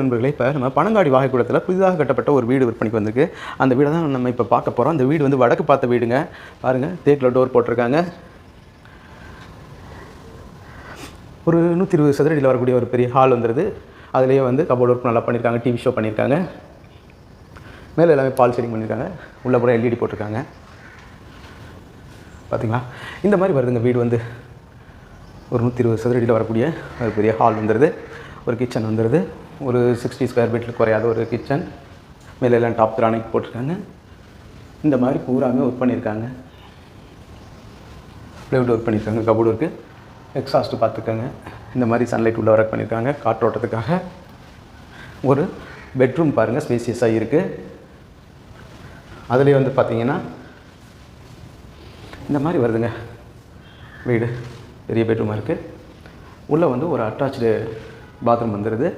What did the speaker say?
நண்பர்களே இப்போ நம்ம பனங்காடி வாகைக்குளத்தில் புதிதாக கட்டப்பட்ட ஒரு வீடு விற்பனைக்கு வந்திருக்கு. அந்த வீடை தான் நம்ம இப்போ பார்க்க போகிறோம் அந்த வீடு வந்து வடக்கு பார்த்த வீடுங்க. பாருங்கள் தேக்கில் டோர் போட்டிருக்காங்க. ஒரு நூற்றி இருபது சதுரடியில் வரக்கூடிய ஒரு பெரிய ஹால் வந்துடுது அதுலேயே வந்து கபோர்ட் ஒர்க் நல்லா பண்ணியிருக்காங்க டிவி ஷோ பண்ணியிருக்காங்க மேலே எல்லாமே பால் செடிங் பண்ணியிருக்காங்க உள்ள பூரா எல்இடி போட்டிருக்காங்க. பார்த்தீங்களா இந்த மாதிரி வருதுங்க வீடு வந்து. ஒரு நூற்றி இருபது சதுரடியில் வரக்கூடிய ஒரு பெரிய ஹால் வந்துடுது ஒரு கிச்சன் வந்துடுது ஒரு சிக்ஸ்டி ஸ்கொயர் ஃபீட்டில் குறையாத ஒரு கிச்சன் மேலே எல்லாம் டாப் கிரானைட் போட்டிருக்காங்க. இந்த மாதிரி பூராமே ஒர்க் பண்ணியிருக்காங்க. ப்ளைவுட் ஒர்க் பண்ணியிருக்காங்க கபோர்டு ஒர்க்கு எக்ஸாஸ்ட்டு பார்த்துருக்காங்க இந்த மாதிரி சன்லைட் உள்ள ஒர்க் பண்ணியிருக்காங்க காற்றோட்டத்துக்காக ஒரு பெட்ரூம் பாருங்கள் ஸ்பேசியஸாக இருக்குது அதுலேயே வந்து பார்த்தீங்கன்னா இந்த மாதிரி வருதுங்க. வீடு பெரிய பெட்ரூமாக இருக்குது உள்ளே வந்து ஒரு அட்டாச்சு பாத்ரூம் வந்துடுது